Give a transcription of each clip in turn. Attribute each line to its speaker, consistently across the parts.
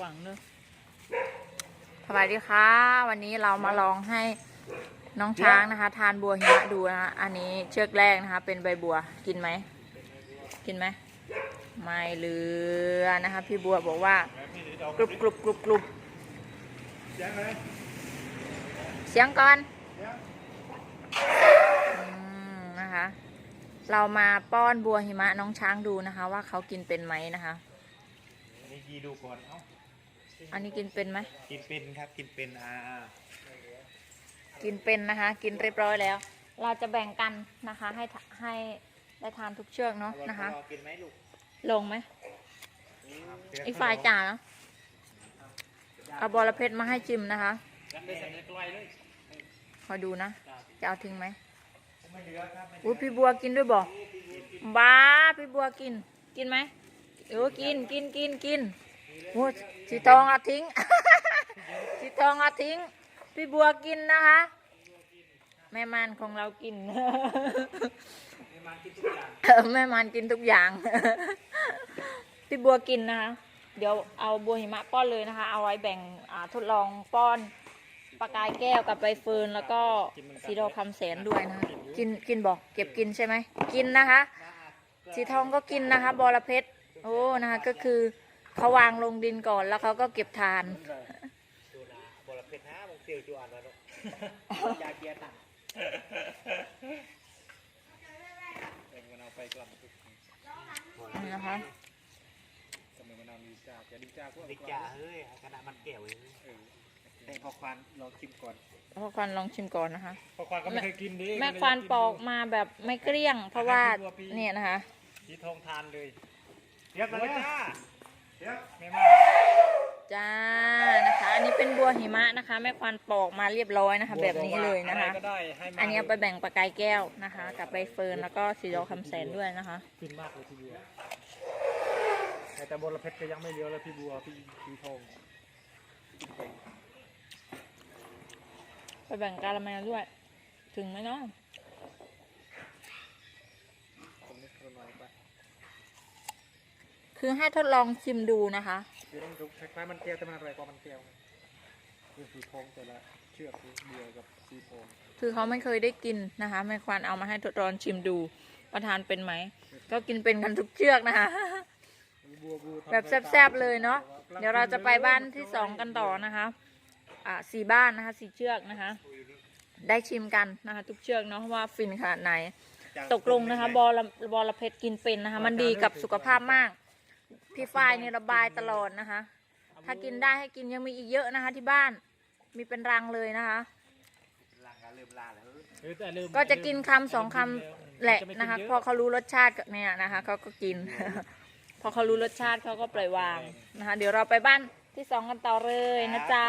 Speaker 1: กว่างเนอะสวัสดีค่ะ วันนี้เรามาลองให้น้องช้างนะคะ ทานบัวหิมะดูนะคะอันนี้เชือกแรกนะคะ เป็นใบบัวกินไหม กินไหมไม่เหลือนะคะ พี่บัวบอกว่ากรุบกรุบกรุบกรุบเสียงก่อนอืมนะคะ เรามาป้อนบัวหิมะน้องช้างดูนะคะ ว่าเขากินเป็นไหมนะคะ
Speaker 2: นี่ยีดูก่อนเอ้า
Speaker 1: อันนี้กินเป็นไหม
Speaker 2: กินเป็นครับกินเป็นอ่า
Speaker 1: กินเป็นนะคะ กินเรียบร้อยแล้ว เราจะแบ่งกันนะคะ ให้ทให้ได้ทานทุกเชือกเนาะนะคะ
Speaker 2: รอกินไหมลูก
Speaker 1: ลงไหมอีกฝ่ายจ่าเนาะเอาบอระเพ็ดมาให้ชิมนะคะ
Speaker 2: ยัดเลยใส่ในกล้วยเลย
Speaker 1: คอยดูนะ จะเอาทิ้งไหม
Speaker 2: ไม่เหลือครับไม่เหลื
Speaker 1: อุ้ยพี่บัวกินด้วยบอกบ้าพี่บัวกิน กินไหมเออกินกินกินกิน โอ้สีทองเอาทิ้ง สีทองเอาทิ้ง พี่บัวกินนะคะ แม่มันของเรากินเออแม่มันกินทุกอย่าง พี่บัวกินนะคะ เดี๋ยวเอาบัวหิมะป้อนเลยนะคะ เอาไว้แบ่งทดลองป้อนปลากายแก้วกับใบเฟิร์นแล้วก็สีดอคำแสนด้วยนะคะกินกินบอกเก็บกินใช่ไหมกินนะคะ สีทองก็กินนะคะบอระเพ็ดโอ้นะคะก็คือ เขาวางลงดินก่อนแล้วเขาก็เก็บทาน
Speaker 2: ดูนะบอลเพชรนะมงเซียวจูอ่านมาลูกยาเกียร์ตันเอ็งมันเอาไปก่อน
Speaker 1: นี่นะคะ
Speaker 3: ทำไมมันเอาดีจ้าแกดีจ้าพวก
Speaker 2: ดิจ่าเฮ้ยขนาดมันแก้วเลย
Speaker 3: เออแต่พอควันลองชิมก่อน
Speaker 1: พ่อควันลองชิมก่อนนะคะ
Speaker 3: พอควันก็ไม่เคยกินดิ
Speaker 1: แม่ควานปอกมาแบบไม่เกลี้ยง เพราะว่าเนี่ยนะคะ
Speaker 3: สีทองทานเลย
Speaker 2: เรียบร้อยจ้าเรียบ
Speaker 3: แม่มา
Speaker 1: จ้านะคะ อันนี้เป็นบัวหิมะนะคะแม่ควานปอกมาเรียบร้อยนะคะ แบบนี้เลยนะคะ
Speaker 3: อไรก็ได้ให้มา
Speaker 1: อันนี้เอาไปแบ่งปลากายแก้วนะคะ กับใบเฟิร์นแล้วก็สีดอกคำแสนด้วยนะคะ
Speaker 3: ฟินมากเลยพี่บัวแต่บนละเพชรก็ยังไม่เหลือแล้วพี่บัวพี่สีทอง
Speaker 1: ไปแบ่งกาละแมด้วย ถึงไหมเนาะ
Speaker 3: ผมนี่คนน้อยไป
Speaker 1: คือให้ทดลองชิมดูนะคะ
Speaker 3: คือต้องดูคล้ายๆมันแก้วแต่มันอะไรกว่ามันแก้วคือสีทองแต่ละเชือกสีเดียวกับสีทอง
Speaker 1: คือเขาไม่เคยได้กินนะคะแม่ควานเอามาให้ทดลองชิมดูประทานเป็นไหม ก็กินเป็นกันทุกเชือกนะคะ
Speaker 3: บัวบัวทำ
Speaker 1: แบบแซ่บๆเลยเนาะเดี๋ยวเราจะไปบ้านที่สองกันต่อนะคะอ่าสี่บ้านนะคะสี่เชือกนะคะ ได้ชิมกันนะคะทุกเชือกเนาะว่าฟินขนาดไหน ตกลงนะคะบอละบอละเพ็ดกินเป็นนะคะ มันดีกับสุขภาพมาก พี่ฝ้ายนี่ระบายตลอดนะคะ ถ้ากินได้ให้กินยังมีอีกเยอะนะคะ ที่บ้านมีเป็นรังเลยนะคะ
Speaker 2: ลางการเริ่มลาแล้ว
Speaker 3: เออแต่ลืม
Speaker 1: ก็จะกินคำสองคำแหละนะคะ พอเขารู้รสชาติก็เนี่ยนะคะเขาก็กิน พอเขารู้รสชาติเขาก็ปล่อยวางนะคะ เดี๋ยวเราไปบ้านที่สองกันต่อเลยนะจ๊ะ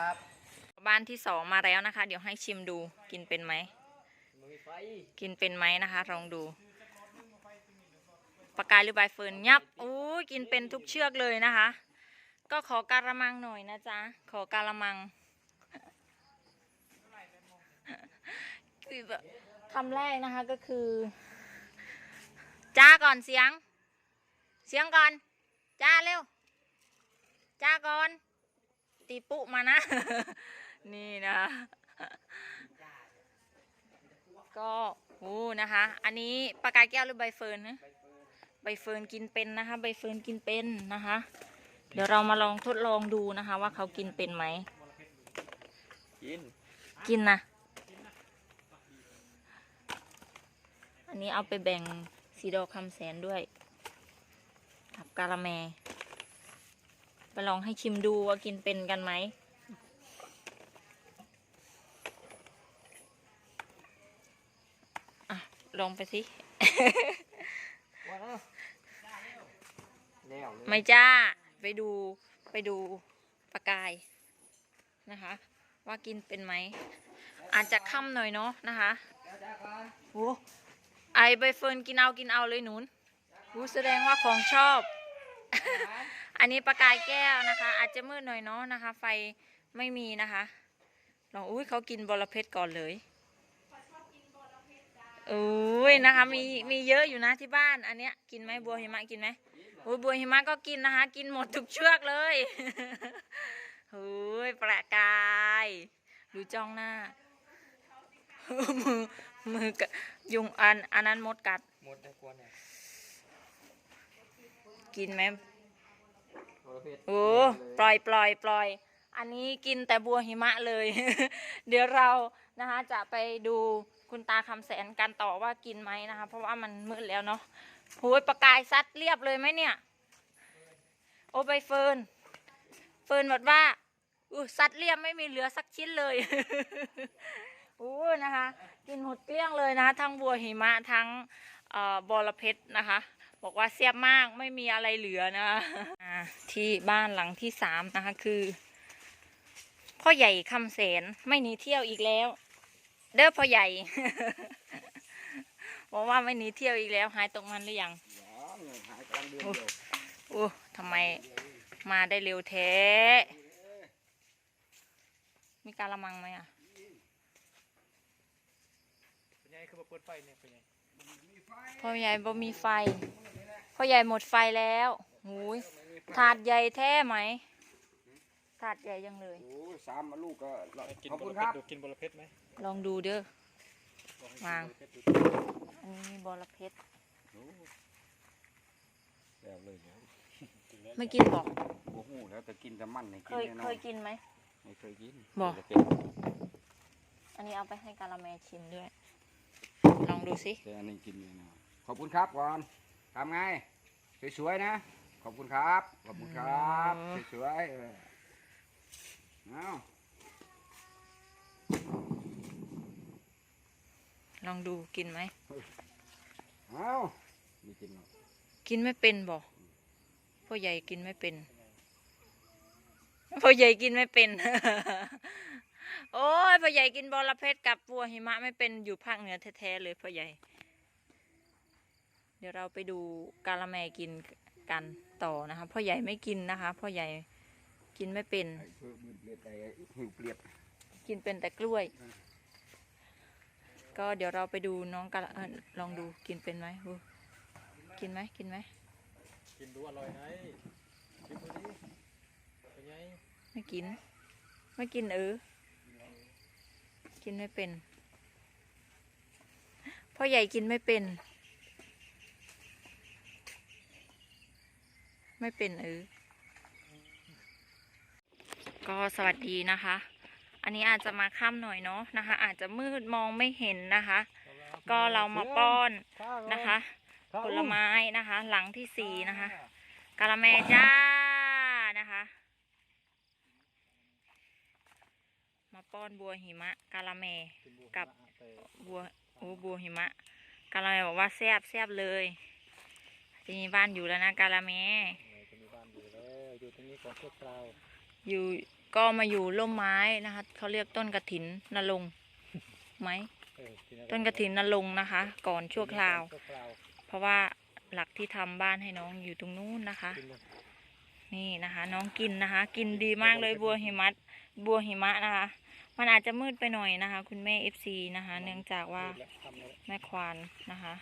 Speaker 2: ครับ
Speaker 1: บ้านที่สองมาแล้วนะคะ เดี๋ยวให้ชิมดูกินเป็นไหม
Speaker 2: มือไฟ
Speaker 1: กินเป็นไหมนะคะลองดู ปากกายหรือใบเฟิร์นยับอู้ยกินเป็นทุกเชือกเลยนะคะ ก็ขอการะมังหน่อยนะจ๊ะ ขอการะมังคือแบบคำแรกนะคะก็คือจ้าก่อนเสียง เสียงก่อน จ้าเร็ว จ้าก่อน ตีปุมานะ นี่นะก็อู้นะคะ อันนี้ปลากายแก้วหรือใบเฟิร์นนะ ใบเฟิร์นกินเป็นนะคะ ใบเฟิร์นกินเป็นนะคะ เดี๋ยวเรามาลองทดลองดูนะคะ ว่าเขากินเป็นไหม
Speaker 2: กิน
Speaker 1: กินนะ อันนี้เอาไปแบ่งสีดอกคำแสนด้วย กับกาละแม ไปลองให้ชิมดูว่ากินเป็นกันไหมอะลองไปสิ
Speaker 2: ว้าวแล้ วเลย
Speaker 1: ไม่จ้า ไปดูไปดูปลากายนะคะ ว่ากินเป็นไหม อาจจะค่ำหน่อยเนาะนะคะโอ้ไอใบเฟิร์นกินเอากินเอาเลยหนุนรู้แสดงว่าของชอบ อันนี้ปลากายแก้วนะคะ อาจจะมืดหน่อยเนาะนะคะ ไฟไม่มีนะคะลองอุ้ยเขากินบอระเพ็ดก่อนเลยอุ้ยนะคะมีมีเยอะอยู่นะที่บ้าน อันเนี้ยกินไหมบัวหิมะกินไหม โอ้ยบัวหิมะก็กินนะคะ กินหมดทุกเชือกเลยเฮ้ยประกาย ดูจ้องหน้า มือมือกะยุงอันอันนั้นมดกัด
Speaker 2: หมดได้กวนเนี่ย
Speaker 1: กินไหม
Speaker 2: บอระเพ็ด
Speaker 1: โอ้ปล่อยปล่อยปล่อย อันนี้กินแต่บัวหิมะเลย เดี๋ยวเรานะคะจะไปดูคุณตาคำแสนกันต่อว่ากินไหมนะคะ เพราะว่ามันมืดแล้วเนาะ โอ้ยประกายซัดเรียบเลยไหมเนี่ย โอ้ใบเฟิร์น เฟิร์นบอกว่าอู้ซัดเรียบไม่มีเหลือสักชิ้นเลยโอ้นะคะ กินหมดเกลี้ยงเลยนะทั้งบัวหิมะทั้งอบอระเพ็ดนะคะ บอกว่าเสียบมากไม่มีอะไรเหลือนะคะที่บ้านหลังที่สามนะคะคือ พ่อใหญ่คำแสนไม่หนีเที่ยวอีกแล้ว เด้อพ่อใหญ่ บอกว่าไม่หนีเที่ยวอีกแล้ว หายตรงมันหรือยัง
Speaker 3: หายกลางเดือนเดียว
Speaker 1: โอ้ทำไมมาได้เร็วแท้ มีการละมังไหมอะ
Speaker 2: เป็นไงคือมาเปิดไฟเนี่ยเป็นไง
Speaker 1: พ่อใหญ่บ่มีไฟ พ่อใหญ่หมดไฟแล้วหูยถาดใหญ่แท้ไหมถาดใหญ่ยังเลย
Speaker 3: โอ้สามลูกก็
Speaker 2: กิน
Speaker 3: ขอบ
Speaker 2: บอ
Speaker 3: คุณ
Speaker 2: ระ
Speaker 3: ค
Speaker 2: เพ็ด
Speaker 3: รับ
Speaker 2: ดูกินบอระเพ็ดไหม
Speaker 1: ลองดูเด้อ
Speaker 2: ลองให้กิน
Speaker 1: วาง
Speaker 2: บ อระเพ็ดดู
Speaker 1: อันนี้มีบอระเพ็ด
Speaker 3: แล้วเลยแล้ว
Speaker 2: กินแล้ว
Speaker 1: ไม่กินบอก
Speaker 3: โอ้โหแล้วแต่กินแต่มันเนี่ย
Speaker 1: เค
Speaker 3: กิน
Speaker 1: ย
Speaker 3: แน่น
Speaker 1: เค
Speaker 3: อน
Speaker 1: ยกินไหม
Speaker 3: ไม่เคยกิน
Speaker 1: บ่
Speaker 3: จะเป็น
Speaker 1: อันนี้เอาไปให้กาละแมชิมด้วย ลองดูสิ
Speaker 3: แต่อันนี้กินแน่นอนขอบคุณครับก่อนทำไงสวยๆนะ ขอบคุณครับขอบคุณครับสวยๆเออเอา
Speaker 1: ลองดูกินไหม
Speaker 3: เอาไม่กินหรอก
Speaker 1: กินไม่เป็นบอกพ่อใหญ่กินไม่เป็นพ่อใหญ่กินไม่เป็น โอ้ยพ่อใหญ่กินบอระเพ็ดกับบัวหิมะไม่เป็นอยู่ภาคเหนือแท้ๆเลยพ่อใหญ่ เดี๋ยวเราไปดูกาละแมกินกันต่อนะคะพ่อใหญ่ไม่กินนะคะพ่อใหญ่กินไม่เป็น
Speaker 3: ไอ้เพื่อมือเปลียดไอ้หิวเปลียด
Speaker 1: กินเป็นแต่กล้วย ก็เดี๋ยวเราไปดูน้องกาละเอ่อลองดูกินเป็นไหมดูกินไหมกินไหม
Speaker 2: กินดูอร่อยไหมกินดูดิเป็นไง
Speaker 1: ไม่กิน ไม่กินเออกินไม่เป็นพ่อใหญ่กินไม่เป็น ไม่เป็นเออก็สวัสดีนะคะ อันนี้อาจจะมาค่ำหน่อยเนาะนะคะ อาจจะมืดมองไม่เห็นนะคะ ก็เรามาป้อนนะคะผลไม้นะคะ หลังที่สี่นะคะกาละแมจ้านะคะ มาป้อนบัวหิมะกาละแมกับบัวโอ้บัวหิมะกาละแมบอกว่าแซบแซบเลยจะมีบ้านอยู่แล้วนะกาละแม
Speaker 2: จะมีบ้านอยู่แล้วอยู่ตรงนี้ก่อนชั่วคราว
Speaker 1: อยู่ ก็มาอยู่ร่มไม้นะคะเขาเรียกต้นกระถินนรงค์ไหม
Speaker 2: เออกิอะไร
Speaker 1: ต้นกระถินนรงค์นะคะ ก่อนชั่วคราว
Speaker 2: ชั่วคราว
Speaker 1: เพราะว่าหลักที่ทำบ้านให้น้องอยู่ตรงนู้นนะคะ
Speaker 2: กินเลย
Speaker 1: นี่นะคะ น้องกินนะคะ กินดีมากเลยบัวหิมะบัวหิมะนะคะ มันอาจจะมืดไปหน่อยนะคะ คุณแม่เอฟซีนะคะ เนื่องจากว่า
Speaker 2: พูดแล้วทำแล้ว
Speaker 1: แม่ควานนะคะ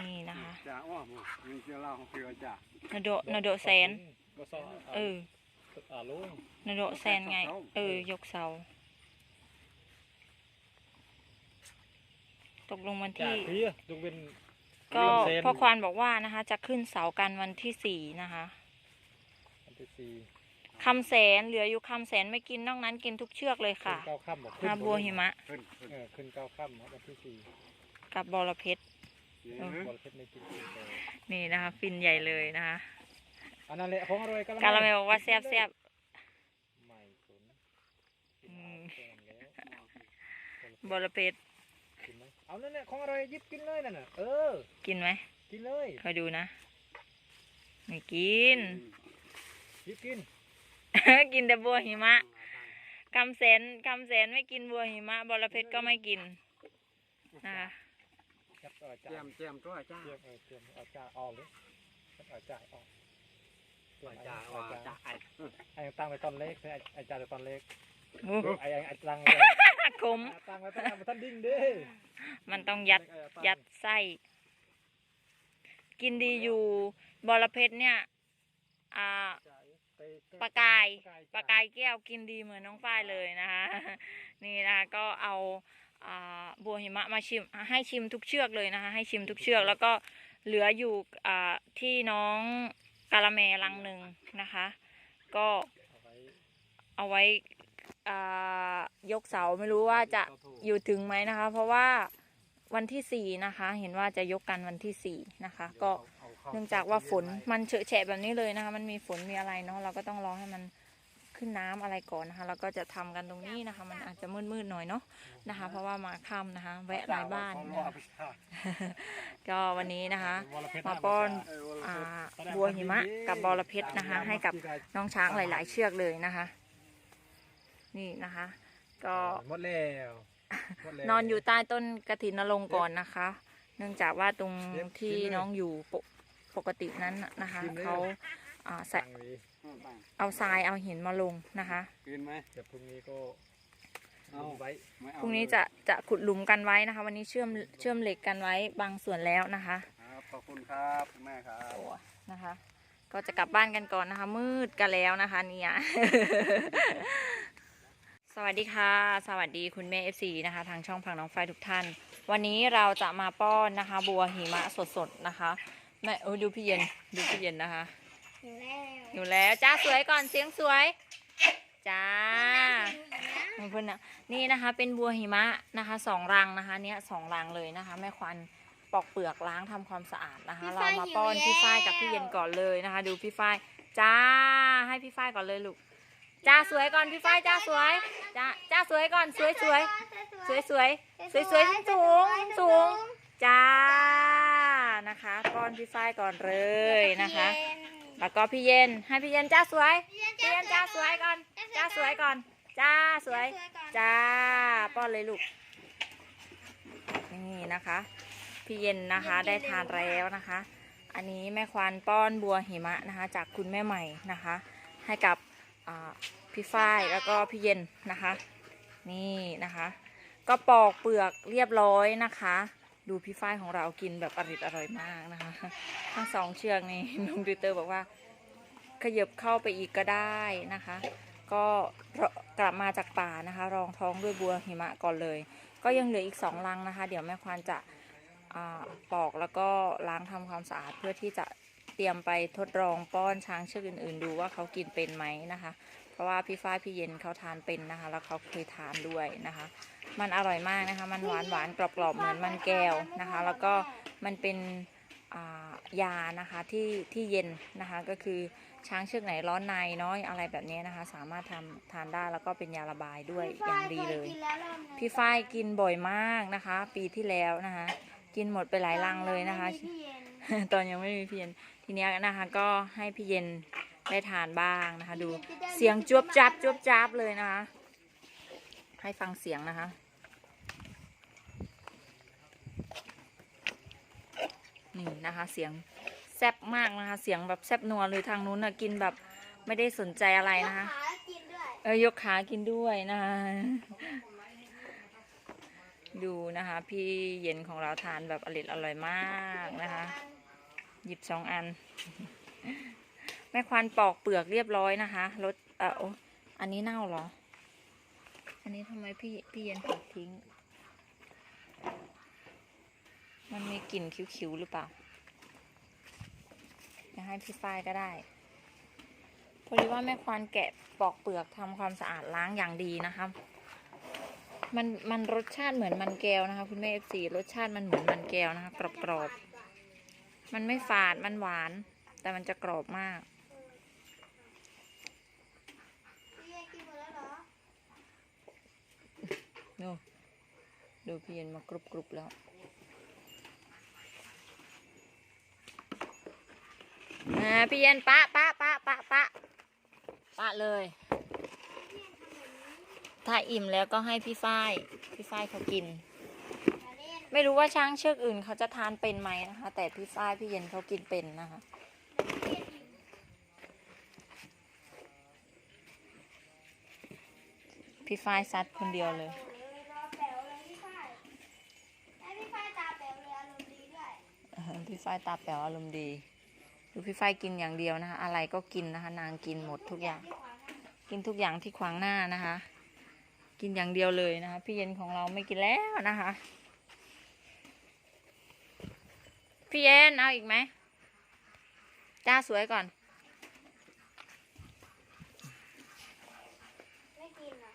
Speaker 1: นี่นะคะ
Speaker 3: จ้าอ้อมยังเจ้าเล่าของเกลือจ้าน
Speaker 1: โดนโดแซน
Speaker 2: ก็ซ้อ
Speaker 1: เออ
Speaker 2: อ่าลุง
Speaker 1: นโดแซนไง เออ ยกเสา ตกลงวัน
Speaker 2: จาก
Speaker 1: ที่
Speaker 2: พี่ลุงเป็น
Speaker 1: ก็
Speaker 2: ลุงเซน
Speaker 1: พ่อควานบอกว่านะคะ จะขึ้นเสากันวันที่สี่นะคะ
Speaker 2: วันที่สี่
Speaker 1: คำแสนเหลืออยู่คำแสนไม่กินนอกนั้นกินทุกเชือกเลย
Speaker 2: ขึ้
Speaker 1: ค่ะ
Speaker 2: นเก้าค่ำบอก
Speaker 1: หาบัวหิมะ
Speaker 3: ขึ้นขึ้น
Speaker 2: เออขึ้นเก้าค่ำครับวันที่สี่
Speaker 1: กับบอระเพ็ด
Speaker 2: นกินเลย
Speaker 1: นี่นะคะ ฟินใหญ่เลยนะคะ
Speaker 2: อันนั้นแหละของอร่อยกัน
Speaker 1: กาละเมบอกว่าแซ่บแซ่บ
Speaker 2: ไม่สน
Speaker 1: อืม
Speaker 2: แค่นั้นแล้ว
Speaker 1: บอระเพ็ด
Speaker 2: กินไหมเอานั่นแหละของอร่อยหยิบกินเลยนั่นน่ะเออ
Speaker 1: กินไหม
Speaker 2: กินเลย
Speaker 1: คอยดูนะไม่กิน
Speaker 2: หยิบกิน
Speaker 1: กินแต่บัวหิมะคำแสนคำแสนไม่กินบัวหิมะบอระเพ็ดก็ไม่กินนะคะ
Speaker 2: จับเอา
Speaker 3: เจี
Speaker 2: จ่าย
Speaker 3: มเจียมตัวจ้า
Speaker 2: เตรียมเออเตรียมเอาจ่าออกเลยจับเอาจ่ายออกเตรียม
Speaker 3: จ้า
Speaker 2: เอา
Speaker 3: ว่า
Speaker 2: จ่า
Speaker 3: จ้าไอ้
Speaker 2: ไอ้ตั้งไว้ตอนเล็กไอ้ไอ้จ่าไว้ตอนเล็ก
Speaker 1: โอ้
Speaker 2: ไอ้ไอ้ไอ้ตั้ง
Speaker 1: ขม
Speaker 2: ตั้งไว้ตั้งไว้ตอนดิ้งเด้
Speaker 1: มันต้องยัดยัดไส้กินดีอยู่บอระเพ็ดเนี่ยอ่าปลากายปลากายแก้วกินดีเหมือนน้องฝ้ายเลยนะคะ นี่นะคะก็เอาอ่า บัวหิมะมาชิมให้ชิมทุกเชือกเลยนะคะ ให้ชิมทุกเชือก แล้วก็เหลืออยู่อ่าที่น้องกาละแมลังหนึ่งนะคะ ก็เอาไว้อ่ายกเสาไม่รู้ว่าจะอยู่ถึงไหมนะคะ เพราะว่าวันที่สี่นะคะ เห็นว่าจะยกกันวันที่สี่นะคะ ก็เนื่องจากว่าฝนมันเฉอะแฉะแบบนี้เลยนะคะ มันมีฝนมีอะไรเนาะเราก็ต้องรอให้มัน ขึ้นน้ำอะไรก่อนนะคะ แล้วก็จะทำกันตรงนี้นะคะ มันอาจจะมืดๆหน่อยเนาะนะคะ เพราะว่ามาค่ำนะคะ แวะหลายบ้านนะคะก็วันนี้นะคะ มาป้อนอ่าบัวหิมะกับบอระเพ็ดนะคะ ให้กับน้องช้างหลาย ๆ เชือกเลยนะคะ นี่นะคะ ก็
Speaker 2: หมดแล้วหมดแล้ว
Speaker 1: นอนอยู่ใต้ต้นกระถินนรงค์ก่อนนะคะ เนื่องจากว่าตรงที่น้องอยู่ปกปกตินั้นน่ะนะคะเขาอ่าใส่
Speaker 2: ตั้งไว้
Speaker 1: เอาทรายเอาหินมาลงนะคะ
Speaker 3: กินไหม
Speaker 2: เดี๋ยวพรุ่งนี้ก็
Speaker 3: เอา
Speaker 2: เอาไว้
Speaker 3: ไม่เอา
Speaker 1: พรุ่งนี้จะจะขุดหลุมกันไว้นะคะ วันนี้เชื่อมเชื่อมเหล็กกันไว้บางส่วนแล้วนะคะ
Speaker 3: ครับขอบคุณครับคุณแม่ครับ
Speaker 1: โอ้นะคะ ก็จะกลับบ้านกันก่อนนะคะ มืดกันแล้วนะคะเนี่ยสวัสดีค่ะ สวัสดีคุณแม่ FC นะคะ ทางช่องพังน้องไฟทุกท่าน วันนี้เราจะมาป้อนนะคะ บัวหิมะสดๆนะคะแม่โอ้ดูพี่เย็นดูพี่เย็นนะคะ อยู่แล้วจ้าสวยก่อนเสียงสวยจ้าขอบคุณนะนี่นะคะเป็นบัวหิมะนะคะสองรังนะคะ เนี้ยสองรังเลยนะคะ แม่ควันปอกเปลือกล้างทำความสะอาดนะคะ
Speaker 4: พี่
Speaker 1: เรา
Speaker 4: ฝ้าย
Speaker 1: มาป้อน
Speaker 4: หิว
Speaker 1: พี่ฝ้ายกับ
Speaker 4: แล้ว
Speaker 1: พี่เย็นก่อนเลยนะคะ ดูพี่ฝ้ายจ้าให้พี่ฝ้ายก่อนเลยลูกจ้าสวยก่อนพี่ฝ้ายจ้าสวยจ้าจ้าสวยก่อนสวยสวยสวยสวยสวยสวยสูงสูงจ้านะคะป้อนพี่ฝ้ายก่อนเลยนะคะ แล้วก็พี่เย็น ให้พี่เย็นจ้าสวย พี่เย็นจ้าสวยก่อน จ้าสวยก่อน จ้าสวย จ้า ป้อนเลยลูก นี่นะคะ พี่เย็นนะคะได้ทานแล้วนะคะ อันนี้แม่ควานป้อนบัวหิมะนะคะ จากคุณแม่ใหม่นะคะ ให้กับพี่ฝ้ายแล้วก็พี่เย็นนะคะ นี่นะคะ ก็ปอกเปลือกเรียบร้อยนะคะ ดูพี่ฝ้ายของเรากินแบบอร่อยอร่อยมากนะคะ ทั้งสองเชือกนี่น้องดิวเตอร์บอกว่า ขยับเข้าไปอีกก็ได้นะคะ ก็กลับมาจากป่านะคะ รองท้องด้วยบัวหิมะก่อนเลย ก็ยังเหลืออีกสองลังนะคะ เดี๋ยวแม่ควานจะปอกแล้วก็ล้างทำความสะอาดเพื่อที่จะเตรียมไปทดลองป้อนช้างเชือกอื่น ๆ ดูว่าเขากินเป็นไหมนะคะ เพราะว่าพี่ฝ้ายพี่เย็นเขาทานเป็นนะคะ แล้วเขาเคยทานด้วยนะคะ มันอร่อยมากนะคะ มันหวานหวานๆกรอบๆ เหมือนมันแก้วนะคะ แล้วก็มันเป็นอ่ายานะคะที่ที่เย็นนะคะก็คือช้างเชือกไหนร้อนในน้อยอะไรแบบนี้นะคะ สามารถทำทานได้แล้วก็เป็นยาระบายด้วยอย่างดีเลย พี่ฝ้ายกินบ่อยมากนะคะ ปีที่แล้วนะคะ กินหมดไปหลายลังเลยนะคะ ตอนยังไม่มีพี่เย็นทีเนี้ยนะคะก็ให้พี่เย็นได้ทานบ้างนะคะ ดูเสียงจวบจับจวบจับเลยนะคะ ให้ฟังเสียงนะคะ นี่นะคะ เสียงแซบมากนะคะ เสียงแบบแซบนัวเลยทางนู้นนะกินแบบไม่ได้สนใจอะไรนะคะ เออยกขากินด้วยนะคะ ดูนะคะ พี่เย็นของเราทานแบบอร่อยอร่อยมากนะคะ หยิบสองอัน แม่ควันปอกเปลือกเรียบร้อยนะคะรสเออโออันนี้เน่าเหรอ อันนี้ทำไมพี่พี่เย็นปอกทิ้ง มันมีกลิ่นคิ้วๆหรือเปล่าจะให้พี่ฝ้ายก็ได้ พอดีว่าแม่ควานแกะปอกเปลือกทำความสะอาดล้างอย่างดีนะคะมันมันรสชาติเหมือนมันแก้วนะคะ คุณแม่เอฟซีรสชาติมันเหมือนมันแก้วนะคะ กรอบๆมันไม่ฝาดมันหวาน แต่มันจะกรอบมากดูดูพี่เย็นมากรุบกรุบแล้ว อ่าพี่เย็นปะปะปะปะปะปะเลย ถ้าอิ่มแล้วก็ให้พี่ฝ้าย พี่ฝ้ายเขากิน ไม่รู้ว่าช้างเชือกอื่นเขาจะทานเป็นไหมนะคะ แต่พี่ฝ้ายพี่เย็นเขากินเป็นนะคะพี่ฝ้ายซัดคนเดียวเลย
Speaker 4: พี่ฝ้ายตาแป๋วเลยอารมณ์ดี ด้วย
Speaker 1: อ่าพี่ฝ้ายตาแป๋วอารมณ์ดีดูพี่ฝ้ายกินอย่างเดียวนะคะ อะไรก็กินนะคะ นางกินหมดทุกอย่าง กินทุกอย่างที่ขวางหน้านะคะ กินอย่างเดียวเลยนะคะ พี่เย็นของเราไม่กินแล้วนะคะ พี่เย็นเอาอีกไหมจ้าสวยก่อน
Speaker 4: ไม่กินอะ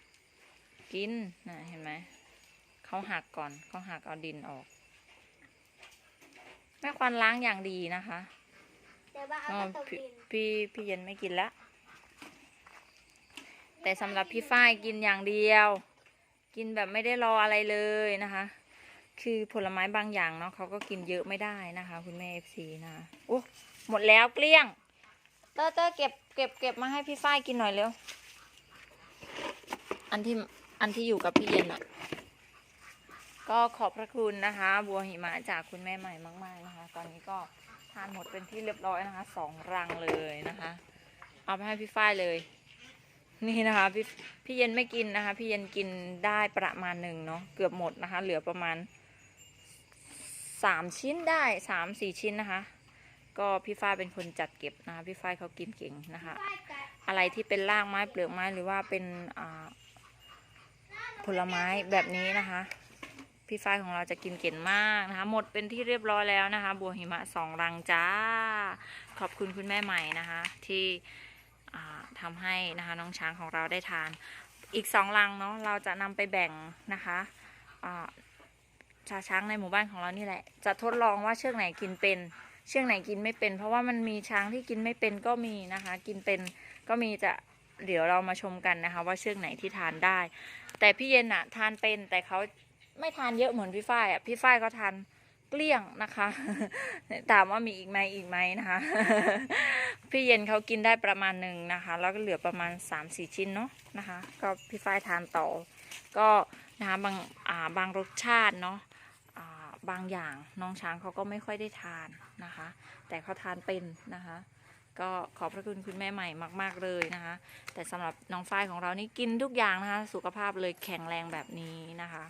Speaker 1: กินนะเห็นไหมเขาหักก่อนเขาหักเอาดินออกแม่ควันล้างอย่างดีนะคะ
Speaker 4: แต่ว่าเอา
Speaker 1: ก็
Speaker 4: กระตุก
Speaker 1: พี่
Speaker 4: ดิน
Speaker 1: พี่พี่เย็นไม่กินละ แต่สำหรับพี่ฝ้ายกินอย่างเดียว กินแบบไม่ได้รออะไรเลยนะคะ คือผลไม้บางอย่างเนาะเขาก็กินเยอะไม่ได้นะคะ คุณแม่เอฟซีนะคะโอ้หมดแล้วเกลี้ยง เตอร์เตอร์เก็บเก็บเก็บมาให้พี่ฝ้ายกินหน่อยเร็ว อันที่อันที่อยู่กับพี่เย็นอะก็ขอบพระคุณนะคะ บัวหิมะจากคุณแม่ใหม่มาก ๆนะคะ ตอนนี้ก็ทานหมดเป็นที่เรียบร้อยนะคะสองรังเลยนะคะ เอาไปให้พี่ฝ้ายเลย นี่นะคะพี่พี่เย็นไม่กินนะคะ พี่เย็นกินได้ประมาณหนึ่งเนาะเกือบหมดนะคะ เหลือประมาณสามชิ้นได้สามสี่ชิ้นนะคะ ก็พี่ฝ้ายเป็นคนจัดเก็บนะคะพี่ฝ้ายเขากินเก่งนะคะ อะไรที่เป็นรากไม้เปลือกไม้หรือว่าเป็นผลไม้แบบนี้นะคะ พี่ฝ้ายของเราจะกินเก่งมากนะคะ หมดเป็นที่เรียบร้อยแล้วนะคะ บัวหิมะสองรังจ้า ขอบคุณคุณแม่ใหม่นะคะ ที่อ่าทำให้นะคะน้องช้างของเราได้ทาน อีกสองรังเนาะเราจะนำไปแบ่งนะคะชาช้างในหมู่บ้านของเรานี่แหละ จะทดลองว่าเชือกไหนกินเป็นเชือกไหนกินไม่เป็น เพราะว่ามันมีช้างที่กินไม่เป็นก็มีนะคะ กินเป็นก็มีจะเดี๋ยวเรามาชมกันนะคะ ว่าเชือกไหนที่ทานได้ แต่พี่เย็นอะทานเป็นแต่เขา ไม่ทานเยอะเหมือนพี่ฝ้ายอะพี่ฝ้ายก็ทานเกลี้ยงนะคะถามว่ามีอีกไหมอีกไหมนะคะ พี่เย็นเขากินได้ประมาณหนึ่งนะคะ แล้วก็เหลือประมาณ3ามสี่ชิ้นเนาะนะคะ ก็พี่ฝ้ายทานต่อ ก็นะคะบางอ่าบางรสชาติเนาะบางอย่างน้องช้างเขาก็ไม่ค่อยได้ทานนะคะ แต่เขาทานเป็นนะคะ ก็ขอบพระคุณคุณแม่ใหม่มาก ๆเลยนะคะ แต่สำหรับน้องฝ้ายของเรานี่กินทุกอย่างนะคะ สุขภาพเลยแข็งแรงแบบนี้นะคะ